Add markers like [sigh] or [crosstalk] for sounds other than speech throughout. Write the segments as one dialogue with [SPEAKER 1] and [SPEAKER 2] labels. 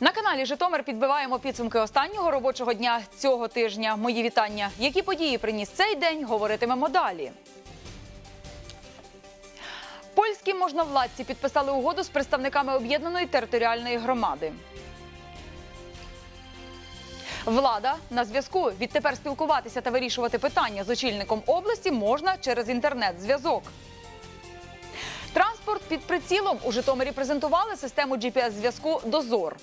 [SPEAKER 1] На каналі Житомир підбиваємо підсумки останнього робочого дня цього тижня. Мої вітання. Які події приніс цей день? Говоритимемо далі. Польські можновладці підписали угоду з представниками об'єднаної територіальної громади. Влада на зв'язку. Відтепер спілкуватися та вирішувати питання з очільником області можна через інтернет-зв'язок. Транспорт під прицілом у Житомирі презентували систему GPS-зв'язку Дозор.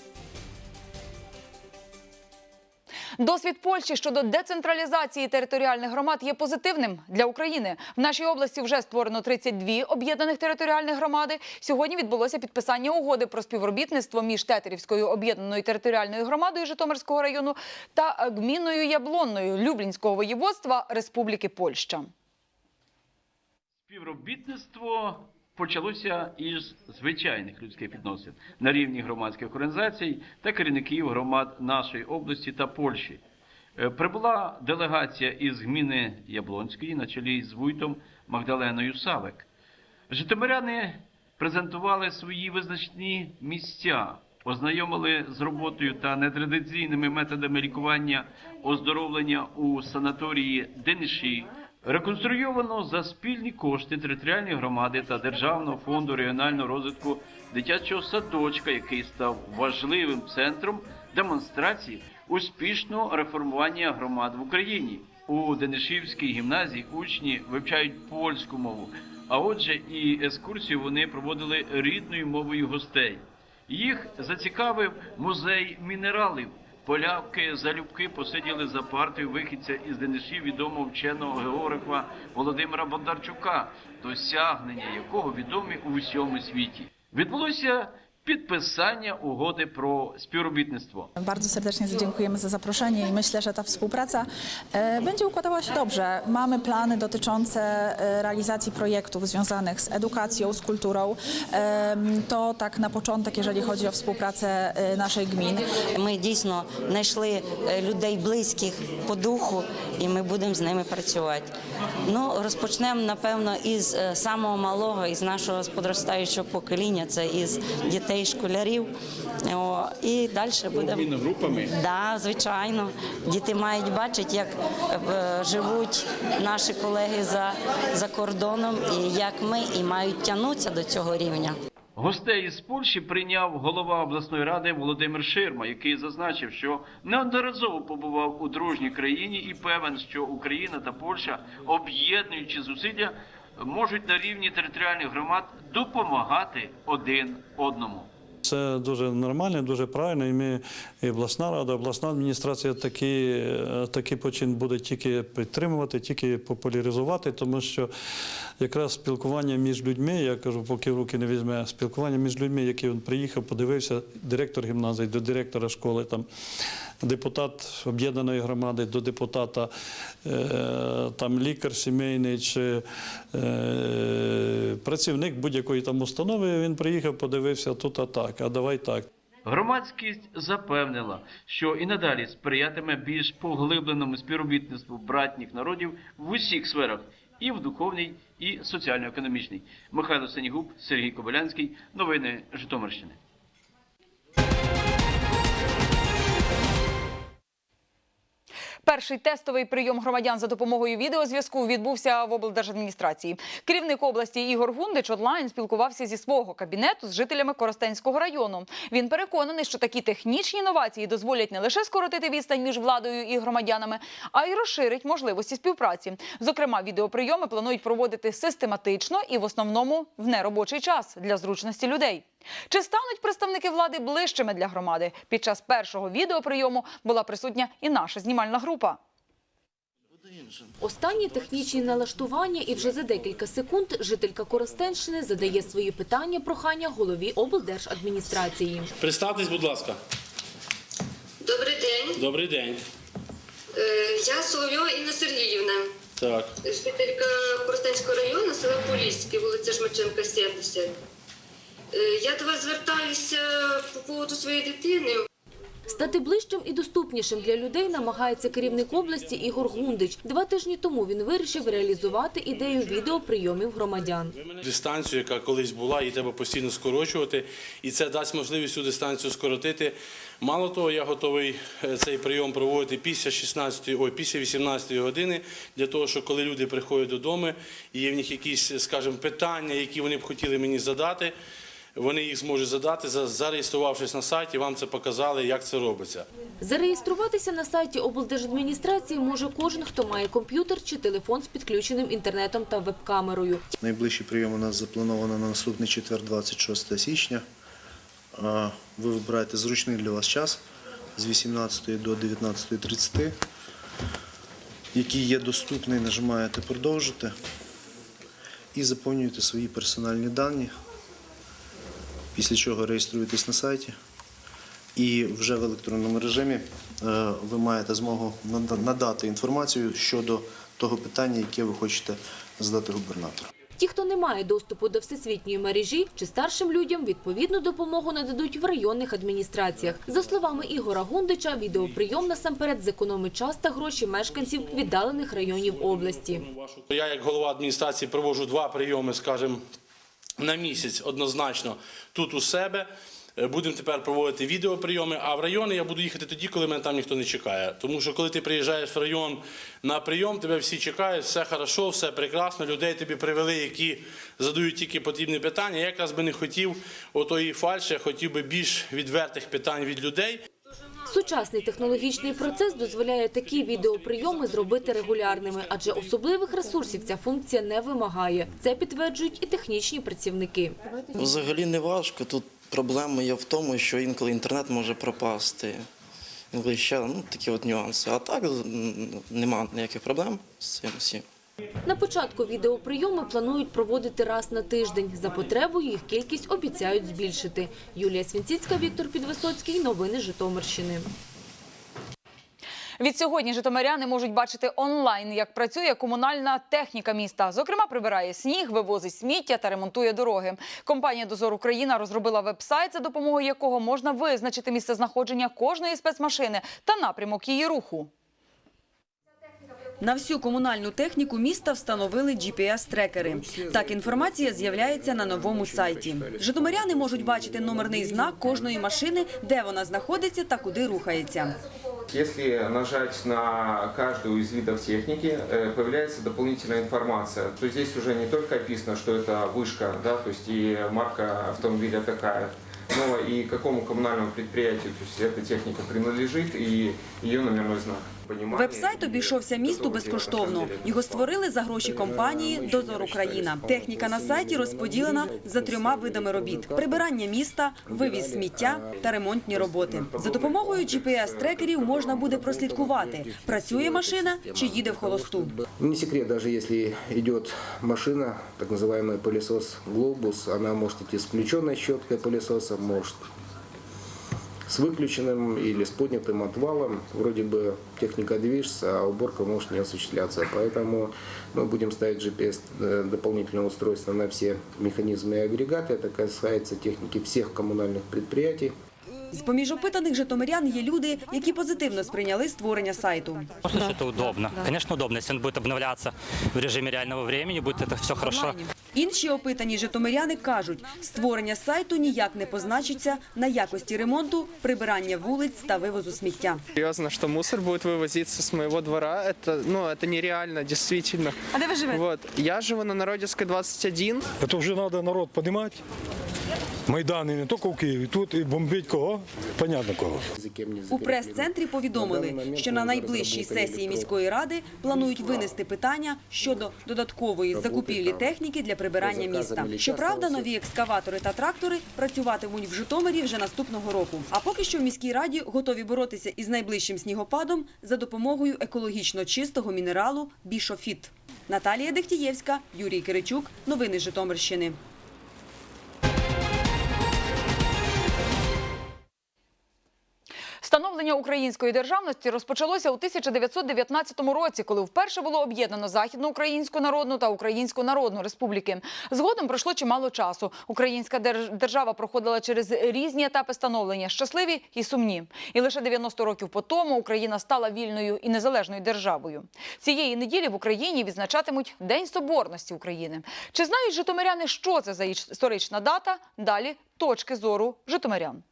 [SPEAKER 1] Досвід Польщі щодо децентралізації територіальних громад є позитивним для України. В нашій області вже створено 32 об'єднаних територіальних громади. Сьогодні відбулося підписання угоди про співробітництво між Тетерівською об'єднаною територіальною громадою Житомирського району та гміною Яблонною Люблінського воєводства Республіки Польща.
[SPEAKER 2] Співробітництво почалося із звичайних людських відносин на рівні громадських організацій та керівників громад нашої області та Польщі. Е, Прибула делегація із гміни Яблонської на чолі з Вуйтом Магдаленою Савек. Житомиряни презентували свої визначні місця, ознайомили з роботою та нетрадиційними методами лікування оздоровлення у санаторії Дениші. Реконструйовано за спільні кошти територіальної громади та Державного фонду регіонального розвитку дитячого садочка, який став важливим центром демонстрації успішного реформування громад в Україні. У Денишівській гімназії учні вивчають польську мову, а отже, і екскурсію вони проводили рідною мовою гостей. Їх зацікавив музей мінералів. Полявки залюбки посиділи за партою вихідця із Денишів відомого вченого географа Володимира Бондарчука, досягнення якого відомі у всьому світі. Відбулося підписання угоди про співробітницtwo.
[SPEAKER 3] Bardzo serdecznie dziękujemy za zaproszenie i myślę, że ta współpraca e, będzie układała się dobrze. Mamy plany dotyczące e, realizacji projektów związanych z edukacją, z kulturą. E, To tak na początek, jeżeli chodzi o współpracę e, naszej gminy.
[SPEAKER 4] Ми дійсно знайшли е, людей близьких по духу, і ми будемо з ними працювати. Ну розпочнемо напевно із е, самого малого, із нашого подростаючого покоління, це із дітей, школярів. О, і далі будемо
[SPEAKER 2] групами.
[SPEAKER 4] Да, звичайно. Діти мають бачити, як е, живуть наші колеги за, за кордоном, і як ми і мають тягнутися до цього рівня.
[SPEAKER 2] Гостей із Польщі прийняв голова обласної ради Володимир Ширма, який зазначив, що неодноразово побував у дружній країні і певен, що Україна та Польща, об'єднуючи зусилля, можуть на рівні територіальних громад допомагати один одному.
[SPEAKER 5] Це дуже нормально, дуже правильно. І ми, і обласна рада, обласна адміністрація такі, е, такий почин буде тільки підтримувати, тільки популяризувати, тому що якраз спілкування між людьми, я кажу, поки в руки не візьме, спілкування між людьми, які він приїхав, подивився, директор гімназії до директора школи, там, депутат об'єднаної громади до депутата, е, там лікар сімейний чи е, працівник будь-якої там установи, він приїхав, подивився тут а так, а давай так.
[SPEAKER 2] Громадськість запевнила, що і надалі сприятиме більш поглибленому співробітництву братніх народів в усіх сферах, і в духовній, і соціально-економічній. Михайло Сенігуб, Сергій Кобилянський. Новини Житомирщини.
[SPEAKER 1] Перший тестовий прийом громадян за допомогою відеозв'язку відбувся в облдержадміністрації. Керівник області Ігор Гундич онлайн спілкувався зі свого кабінету з жителями Коростенського району. Він переконаний, що такі технічні інновації дозволять не лише скоротити відстань між владою і громадянами, а й розширить можливості співпраці. Зокрема, відеоприйоми планують проводити систематично і в основному в неробочий час для зручності людей. Чи стануть представники влади ближчими для громади? Під час першого відеоприйому була присутня і наша знімальна група.
[SPEAKER 6] Останні технічні налаштування і вже за декілька секунд жителька Коростенщини задає свої питання прохання голові облдержадміністрації.
[SPEAKER 7] Представтесь, будь ласка.
[SPEAKER 8] Добрий день.
[SPEAKER 7] Добрий день.
[SPEAKER 8] Е, Я Соловйова Інна Сергіївна,
[SPEAKER 7] Так.
[SPEAKER 8] жителька Коростенського району, села Поліське, вулиця Жмаченка, 70. Е, Я до вас звертаюся по поводу своєї дитини.
[SPEAKER 6] Стати ближчим і доступнішим для людей намагається керівник області Ігор Гундич. Два тижні тому він вирішив реалізувати ідею відеоприйомів громадян.
[SPEAKER 7] Дистанцію, яка колись була, її треба постійно скорочувати, і це дасть можливість цю дистанцію скоротити. Мало того, я готовий е, цей прийом проводити після 16, ой, після 18 години, для того, щоб коли люди приходять додому, і є в них якісь, скажімо, питання, які вони б хотіли мені задати, вони їх зможуть задати, за- зареєструвавшись на сайті, вам це показали, як це робиться.
[SPEAKER 6] Зареєструватися на сайті облдержадміністрації може кожен, хто має комп'ютер чи телефон з підключеним інтернетом та веб-камерою.
[SPEAKER 9] Найближчий прийом у нас заплановано на наступний четвер, 26 січня. Ви вибираєте зручний для вас час з 18 до 19.30, який є доступний, нажимаєте продовжити і заповнюєте свої персональні дані, після чого реєструєтесь на сайті. І вже в електронному режимі е, ви маєте змогу нада- надати інформацію щодо того питання, яке ви хочете задати губернатору.
[SPEAKER 6] Ті, хто не має доступу до всесвітньої мережі чи старшим людям, відповідну допомогу нададуть в районних адміністраціях. За словами Ігора Гундича, відеоприйом насамперед зекономить час та гроші мешканців віддалених районів області.
[SPEAKER 7] Я, як голова адміністрації, проводжу два прийоми, скажімо, на місяць однозначно тут у себе. Е, Будемо тепер проводити відеоприйоми, а в райони я буду їхати тоді, коли мене там ніхто не чекає. Тому що коли ти приїжджаєш в район на прийом, тебе всі чекають, все хорошо, все прекрасно, людей тобі привели, які задають тільки потрібні питання. Я якраз би не хотів отої фальші, я хотів би більш відвертих питань від людей.
[SPEAKER 6] Сучасний технологічний процес дозволяє такі відеоприйоми зробити регулярними, адже особливих ресурсів ця функція не вимагає. Це підтверджують і технічні працівники.
[SPEAKER 10] Взагалі не важко. Тут проблема є в тому, що інколи інтернет може пропасти. Інколи ще ну, такі от нюанси. А так нема ніяких проблем з цим всім.
[SPEAKER 6] На початку відеоприйоми планують проводити раз на тиждень. За потребою їх кількість обіцяють збільшити. Юлія Свінціцька, Віктор Підвисоцький. Новини Житомирщини.
[SPEAKER 1] Від сьогодні житомиряни можуть бачити онлайн, як працює комунальна техніка міста. Зокрема, прибирає сніг, вивозить сміття та ремонтує дороги. Компанія Дозор Україна розробила веб-сайт, за допомогою якого можна визначити місце знаходження кожної спецмашини та напрямок її руху.
[SPEAKER 11] На всю комунальну техніку міста встановили GPS-трекери. Так інформація з'являється на новому сайті. Житомиряни можуть бачити номерний знак кожної машини, де вона знаходиться та куди рухається.
[SPEAKER 12] Если нажать на каждую из видов техники, э, появляется дополнительная информация. То есть здесь уже не только описано, что это вышка, да, то есть и марка автомобиля такая, но и какому коммунальному предприятию то есть эта техника принадлежит и ее номерной знак. Понимание
[SPEAKER 11] Веб-сайт
[SPEAKER 12] и
[SPEAKER 11] обійшовся місту
[SPEAKER 12] готово делать на
[SPEAKER 11] безкоштовно.
[SPEAKER 12] самом деле.
[SPEAKER 11] Його створили за гроші компанії «Дозор Україна». Техніка на сайті розподілена за трьома видами робіт: прибирання міста, вивіз сміття та ремонтні роботи. За допомогою GPS-трекерів можна буде прослідкувати, працює машина чи їде в холосту.
[SPEAKER 13] Не секрет, даже если идет машина, так называемый пылесос «Глобус», она может идти с включенной щеткой пылесоса, может с выключенным или с поднятым отвалом. Вроде бы техника движется, а уборка может не осуществляться. Поэтому мы будем ставить GPS э, дополнительное устройство на все механизмы и агрегаты. Это касается техники всех коммунальных предприятий.
[SPEAKER 11] З-поміж опитаних житомирян є люди, які позитивно сприйняли створення сайту.
[SPEAKER 14] Просто что это удобно. Конечно, удобно. Если он будет обновляться в режиме реального времени, будет это все хорошо.
[SPEAKER 11] Інші опитані житомиряни кажуть, створення сайту ніяк не позначиться на якості ремонту, прибирання вулиць та вивозу сміття.
[SPEAKER 15] Серьезно, что мусор будет вывозиться с моего двора, это, ну, это нереально, действительно.
[SPEAKER 11] А де ви живете?
[SPEAKER 15] Вот. Я живу на Народецкой 21.
[SPEAKER 16] Це вже треба народ піднімати. Майдани не тільки в Києві, тут і бомбить кого? Понятно кого.
[SPEAKER 11] У прес-центрі повідомили, що на найближчій сесії міської ради планують винести питання щодо додаткової закупівлі техніки для прибирання міста. Щоправда, нові екскаватори та трактори працюватимуть в Житомирі вже наступного року. А поки що в міській раді готові боротися із найближчим снігопадом за допомогою екологічно чистого мінералу бішофіт. Наталія Дехтієвська, Юрій Киричук. Новини Житомирщини.
[SPEAKER 1] Становлення української державності розпочалося у 1919 році, коли вперше було об'єднано Західноукраїнську народну та Українську Народну Республіки. Згодом пройшло чимало часу. Українська держава проходила через різні етапи становлення, щасливі і сумні. І лише 90 років по тому Україна стала вільною і незалежною державою. Цієї неділі в Україні відзначатимуть День Соборності України. Чи знають житомиряни, що це за історична дата? Далі точки зору житомирян.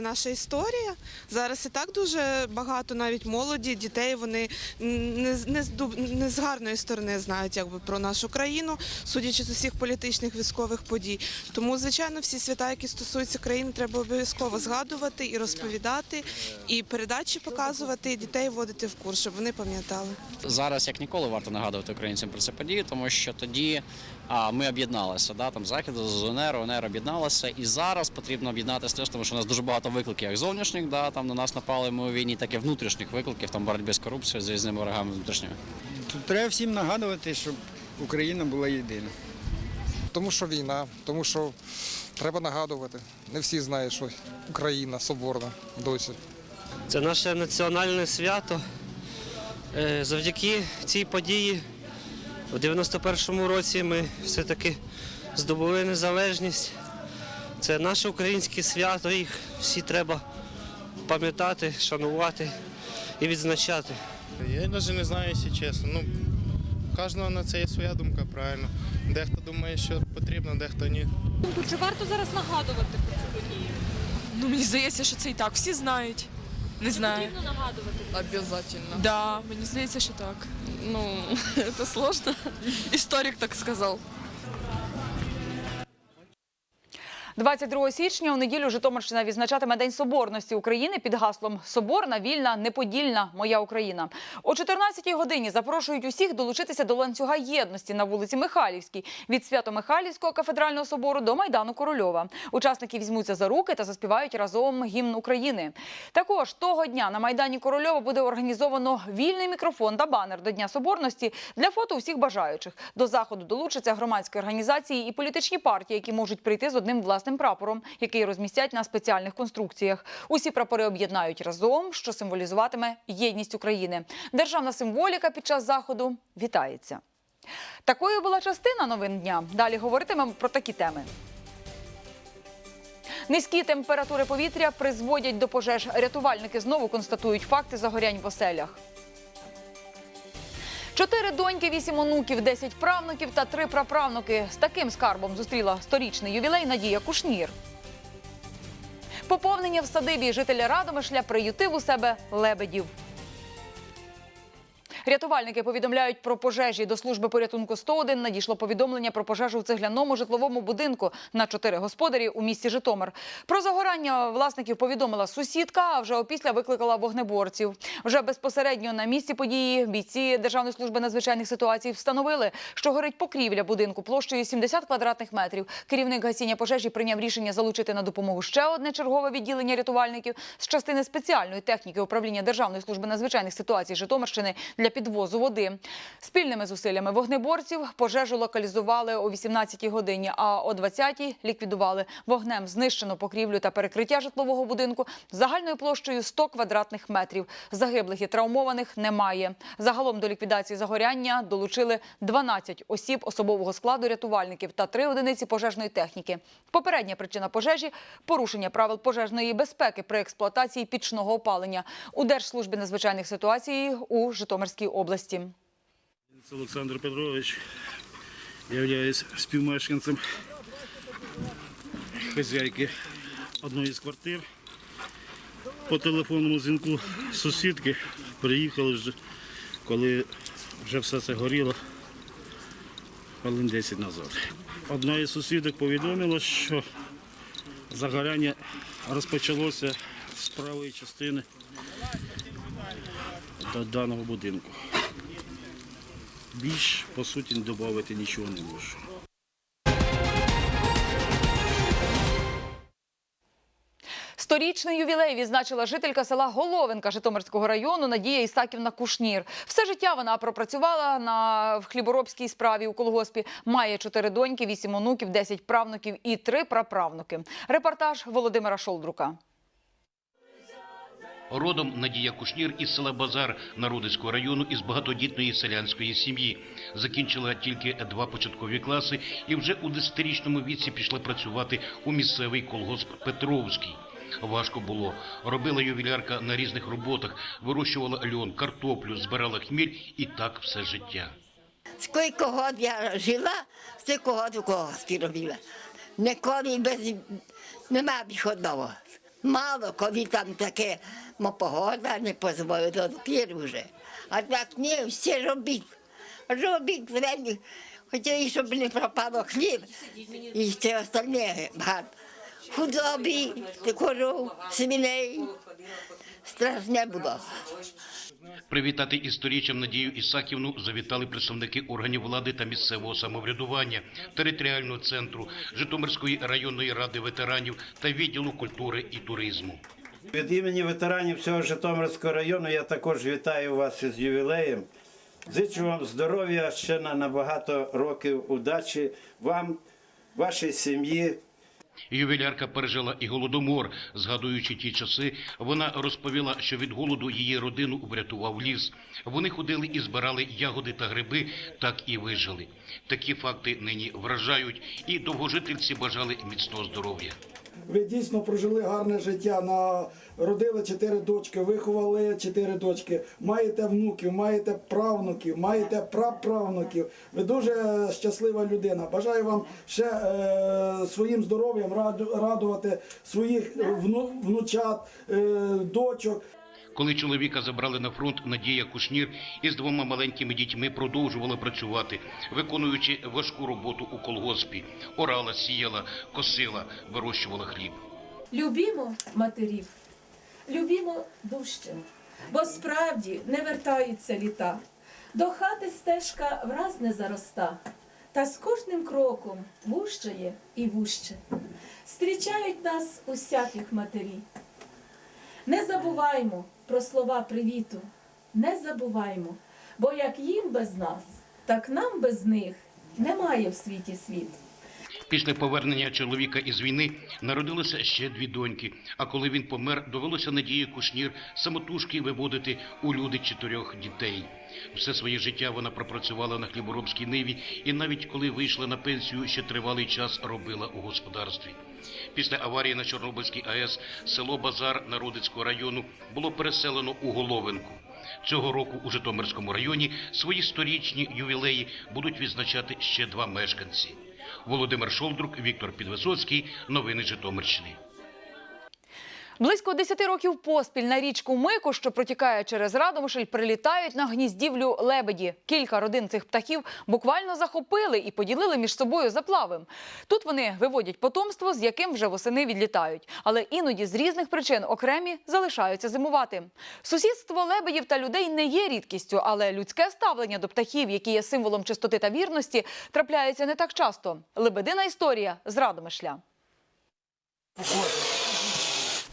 [SPEAKER 17] Це наша історія. Зараз і так дуже багато навіть молоді, дітей. Вони не, не, не з гарної сторони знають якби про нашу країну, судячи з усіх політичних військових подій. Тому, звичайно, всі свята, які стосуються країни, треба обов'язково згадувати і розповідати, і передачі показувати, і дітей вводити в курс, щоб вони пам'ятали.
[SPEAKER 18] Зараз як ніколи варто нагадувати українцям про це події, тому що тоді а, ми об'єдналися. Да, там захід з УНР, УНР об'єдналася, і зараз потрібно об'єднатися теж, тому що у нас дуже багато викликів, як зовнішніх, да, там на нас напали ми у війні, так і внутрішніх викликів, там боротьби з корупцією, з різними ворогами внутрішніми.
[SPEAKER 19] Тут треба всім нагадувати, щоб Україна була єдина.
[SPEAKER 16] Тому що війна, тому що треба нагадувати. Не всі знають, що Україна соборна досі.
[SPEAKER 20] Це наше національне свято. Е, Завдяки цій події в 91-му році ми все-таки здобули незалежність. Це наше українське свято, їх всі треба пам'ятати, шанувати і відзначати.
[SPEAKER 21] Я навіть не знаю, якщо чесно. Ну, у кожного на це є своя думка, правильно. Дехто думає, що потрібно, дехто ні.
[SPEAKER 22] Чи варто зараз нагадувати про цю подію?
[SPEAKER 23] Ну, мені здається, що це і так всі знають. Не знаю.
[SPEAKER 22] Потрібно нагадувати.
[SPEAKER 23] Обязательно. Да, мені здається, що так. Ну, [laughs] це сложно. Історик так сказав.
[SPEAKER 1] 22 січня у неділю Житомирщина відзначатиме День Соборності України під гаслом Соборна, вільна, неподільна, моя Україна. О 14-й годині запрошують усіх долучитися до ланцюга єдності на вулиці Михайлівській від Свято-Михайлівського кафедрального собору до Майдану Корольова. Учасники візьмуться за руки та заспівають разом гімн України. Також того дня на Майдані Корольова буде організовано вільний мікрофон та банер до Дня Соборності для фото усіх бажаючих. До заходу долучаться громадські організації і політичні партії, які можуть прийти з одним власним прапором, який розмістять на спеціальних конструкціях. Усі прапори об'єднають разом, що символізуватиме єдність України. Державна символіка під час заходу вітається. Такою була частина новин дня. Далі говоритимемо про такі теми. Низькі температури повітря призводять до пожеж. Рятувальники знову констатують факти загорянь в оселях. Чотири доньки, вісім онуків, десять правнуків та три праправнуки. З таким скарбом зустріла сторічний ювілей Надія Кушнір. Поповнення в садибі жителя Радомишля приютив у себе лебедів. Рятувальники повідомляють про пожежі. До служби порятунку 101 надійшло повідомлення про пожежу в цегляному житловому будинку на чотири господарі у місті Житомир. Про загорання власників повідомила сусідка, а вже опісля викликала вогнеборців. Вже безпосередньо на місці події бійці Державної служби надзвичайних ситуацій встановили, що горить покрівля будинку площею 70 квадратних метрів. Керівник гасіння пожежі прийняв рішення залучити на допомогу ще одне чергове відділення рятувальників з частини спеціальної техніки управління Державної служби надзвичайних ситуацій Житомирщини для підвозу води. Спільними зусиллями вогнеборців пожежу локалізували о 18-й годині, а о 20-й ліквідували вогнем знищену покрівлю та перекриття житлового будинку загальною площею 100 квадратних метрів. Загиблих і травмованих немає. Загалом до ліквідації загоряння долучили 12 осіб особового складу рятувальників та 3 одиниці пожежної техніки. Попередня причина пожежі порушення правил пожежної безпеки при експлуатації пічного опалення у Держслужбі надзвичайних ситуацій у Житомирській області.
[SPEAKER 24] Олександр Петрович, являюсь співмешканцем хазяйки одної з квартир. По телефонному дзвінку сусідки приїхали вже, коли вже все це горіло хвилин 10 назад. Одна із сусідок повідомила, що загоряння розпочалося з правої частини до даного будинку. Більш, по суті, додати нічого не можу.
[SPEAKER 1] Сторічний ювілей відзначила жителька села Головинка Житомирського району Надія Ісаківна Кушнір. Все життя вона пропрацювала на в хліборобській справі у колгоспі. Має чотири доньки, вісім онуків, десять правнуків і три праправнуки. Репортаж Володимира Шолдрука.
[SPEAKER 25] Родом Надія Кушнір із села Базар Народицького району із багатодітної селянської сім'ї. Закінчила тільки два початкові класи і вже у 10-річному віці пішла працювати у місцевий колгосп Петровський. Важко було. Робила ювілярка на різних роботах, вирощувала льон, картоплю, збирала хміль і так все життя.
[SPEAKER 26] Скільки год я жила, стільки год у колгоспі робила. Ніколи без нема виходного. Мало коли там таке мо погода не дозволить, то тепер вже. А так ні, всі робіть. Робіть время. і щоб не пропало хліб і все остальне багато. Худобі, коров, свиней. Страшне було.
[SPEAKER 25] Привітати із Надію Ісаківну завітали представники органів влади та місцевого самоврядування, територіального центру, Житомирської районної ради ветеранів та відділу культури і туризму.
[SPEAKER 27] Від імені ветеранів всього Житомирського району я також вітаю вас із ювілеєм. Зичу вам здоров'я ще на набагато років удачі вам, вашій сім'ї,
[SPEAKER 25] Ювілярка пережила і голодомор. Згадуючи ті часи, вона розповіла, що від голоду її родину врятував ліс. Вони ходили і збирали ягоди та гриби, так і вижили. Такі факти нині вражають, і довгожительці бажали міцного здоров'я.
[SPEAKER 28] Ви дійсно прожили гарне життя. Народили чотири дочки, виховали чотири дочки. Маєте внуків, маєте правнуків, маєте праправнуків. Ви дуже щаслива людина. Бажаю вам ще е, своїм здоров'ям радувати своїх вну- внучат, е, дочок.
[SPEAKER 25] Коли чоловіка забрали на фронт, Надія Кушнір із двома маленькими дітьми продовжувала працювати, виконуючи важку роботу у колгоспі. Орала, сіяла, косила, вирощувала хліб.
[SPEAKER 29] Любімо матерів, любімо дужче, бо справді не вертаються літа. До хати стежка враз не зароста, та з кожним кроком вущає і вуще. Зустрічають нас усяких матері. Не забуваймо про слова привіту, не забуваймо, бо як їм без нас, так нам без них немає в світі світ.
[SPEAKER 25] Після повернення чоловіка із війни народилося ще дві доньки. А коли він помер, довелося Надії Кушнір самотужки виводити у люди чотирьох дітей. Все своє життя вона пропрацювала на хліборобській ниві, і навіть коли вийшла на пенсію, ще тривалий час робила у господарстві. Після аварії на Чорнобильській АЕС село Базар Народицького району було переселено у Головинку. Цього року у Житомирському районі свої сторічні ювілеї будуть відзначати ще два мешканці. Володимир Шолдрук, Віктор Підвисоцький. Новини Житомирщини.
[SPEAKER 1] Близько 10 років поспіль на річку Мику, що протікає через Радомишль, прилітають на гніздівлю лебеді. Кілька родин цих птахів буквально захопили і поділили між собою заплавом. Тут вони виводять потомство, з яким вже восени відлітають. Але іноді з різних причин окремі залишаються зимувати. Сусідство лебедів та людей не є рідкістю, але людське ставлення до птахів, які є символом чистоти та вірності, трапляється не так часто. Лебедина історія з Радомишля.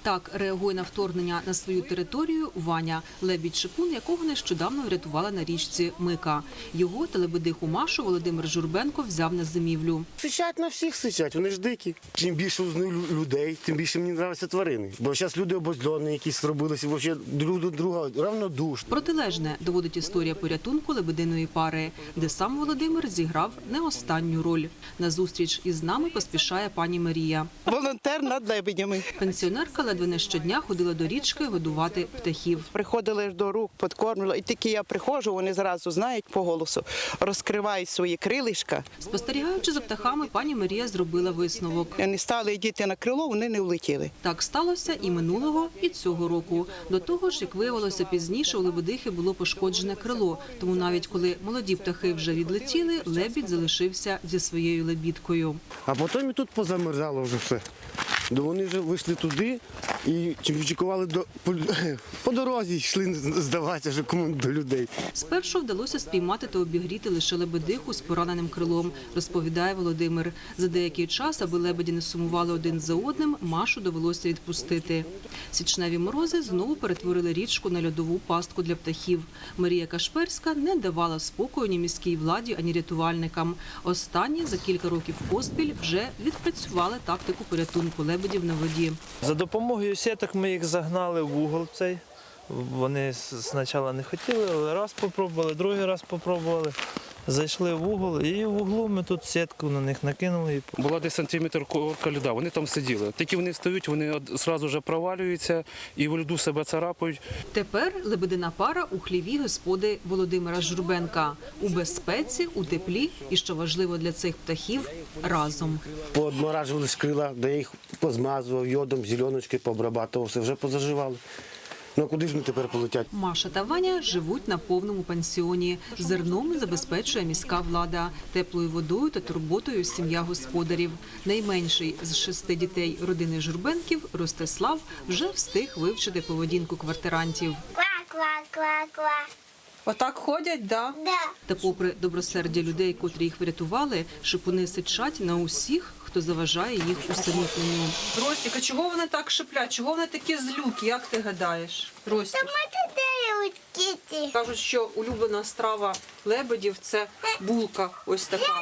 [SPEAKER 30] Так реагує на вторгнення на свою територію Ваня, лебідь шипун, якого нещодавно врятували на річці Мика. Його та лебедиху Машу Володимир Журбенко взяв на зимівлю.
[SPEAKER 31] Сичать на всіх сичать, вони ж дикі. Чим більше узнаю людей, тим більше мені подобаються тварини. Бо зараз люди обозльоні якісь зробилися, взагалі друг до друга равнодушні.
[SPEAKER 30] Протилежне доводить історія порятунку лебединої пари, де сам Володимир зіграв не останню роль. На зустріч із нами поспішає пані Марія.
[SPEAKER 32] Волонтер над лебедями.
[SPEAKER 30] Пенсіонерка ледве не щодня ходила до річки годувати птахів.
[SPEAKER 32] Приходили до рук, підкормлювали. І тільки я приходжу, вони зразу знають по голосу, розкривають свої крилишка.
[SPEAKER 30] Спостерігаючи за птахами, пані Марія зробила висновок.
[SPEAKER 32] Вони стали йдіти на крило, вони не влетіли.
[SPEAKER 30] Так сталося і минулого, і цього року. До того ж, як виявилося пізніше, у лебедихи було пошкоджене крило. Тому навіть коли молоді птахи вже відлетіли, лебідь залишився зі своєю лебідкою.
[SPEAKER 31] А потім і тут позамерзало вже все. То вони вже вийшли туди і чекували до по, [clears throat] по дорозі, йшли здаватися вже кому до людей.
[SPEAKER 30] Спершу вдалося спіймати та обігріти лише лебедиху з пораненим крилом, розповідає Володимир. За деякий час, аби лебеді не сумували один за одним, Машу довелося відпустити. Січневі морози знову перетворили річку на льодову пастку для птахів. Марія Кашперська не давала спокою ні міській владі, ані рятувальникам. Останні за кілька років поспіль вже відпрацювали тактику порятунку лебедів на воді.
[SPEAKER 33] За допомогою сіток ми їх загнали в угол цей. Вони спочатку не хотіли, але раз спробували, другий раз спробували. Зайшли в угол і в углу ми тут сітку на них накинули.
[SPEAKER 34] Була десь сантиметр корка льода, вони там сиділи. Тільки вони встають, вони одразу вже провалюються і в льоду себе царапають.
[SPEAKER 30] Тепер лебедина пара у хліві господи Володимира Журбенка у безпеці, у теплі і що важливо для цих птахів разом.
[SPEAKER 31] Поодморажували крила, де я їх позмазував йодом, зеленочки пообрабатував, все вже позаживали. Ну а куди ж вони тепер полетять?
[SPEAKER 30] Маша та Ваня живуть на повному пансіоні. Зерном забезпечує міська влада, теплою водою та турботою сім'я господарів. Найменший з шести дітей родини Журбенків Ростислав вже встиг вивчити поведінку квартирантів. Отак ходять, да? Та попри добросердя людей, котрі їх врятували, шипуни сичать на усіх, хто заважає їх усамітненню. Ростік, а чого вони так шиплять? Чого вони такі злюки? Як ти гадаєш? Ростік? Кажуть, що улюблена страва лебедів це булка. Ось така.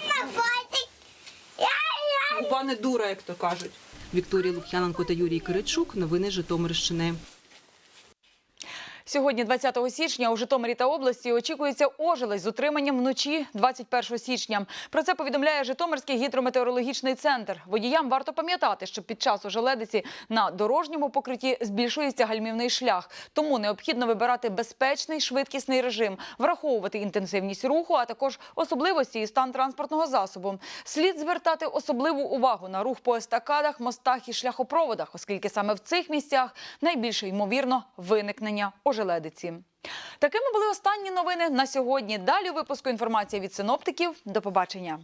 [SPEAKER 30] Губа не дура, як то кажуть. Вікторія Лук'яненко та Юрій Киричук. Новини Житомирщини.
[SPEAKER 1] Сьогодні, 20 січня, у Житомирі та області очікується ожеледь з утриманням вночі 21 січня. Про це повідомляє Житомирський гідрометеорологічний центр. Водіям варто пам'ятати, що під час ожеледиці на дорожньому покритті збільшується гальмівний шлях. Тому необхідно вибирати безпечний швидкісний режим, враховувати інтенсивність руху, а також особливості і стан транспортного засобу. Слід звертати особливу увагу на рух по естакадах, мостах і шляхопроводах, оскільки саме в цих місцях найбільше ймовірно виникнення ожеледиці. Такими були останні новини на сьогодні. Далі випуску інформація від синоптиків. До побачення.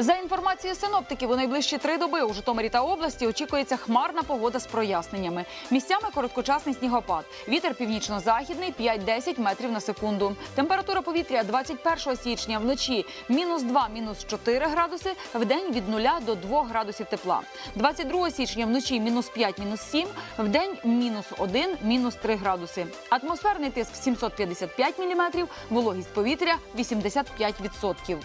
[SPEAKER 1] За інформацією синоптиків, у найближчі три доби у Житомирі та області очікується хмарна погода з проясненнями. Місцями короткочасний снігопад. Вітер північно-західний 5-10 метрів на секунду. Температура повітря 21 січня вночі мінус 2, мінус 4 градуси, в день від 0 до 2 градусів тепла. 22 січня вночі мінус 5, мінус 7, в день мінус 1, мінус 3 градуси. Атмосферний тиск 755 міліметрів, вологість повітря 85%.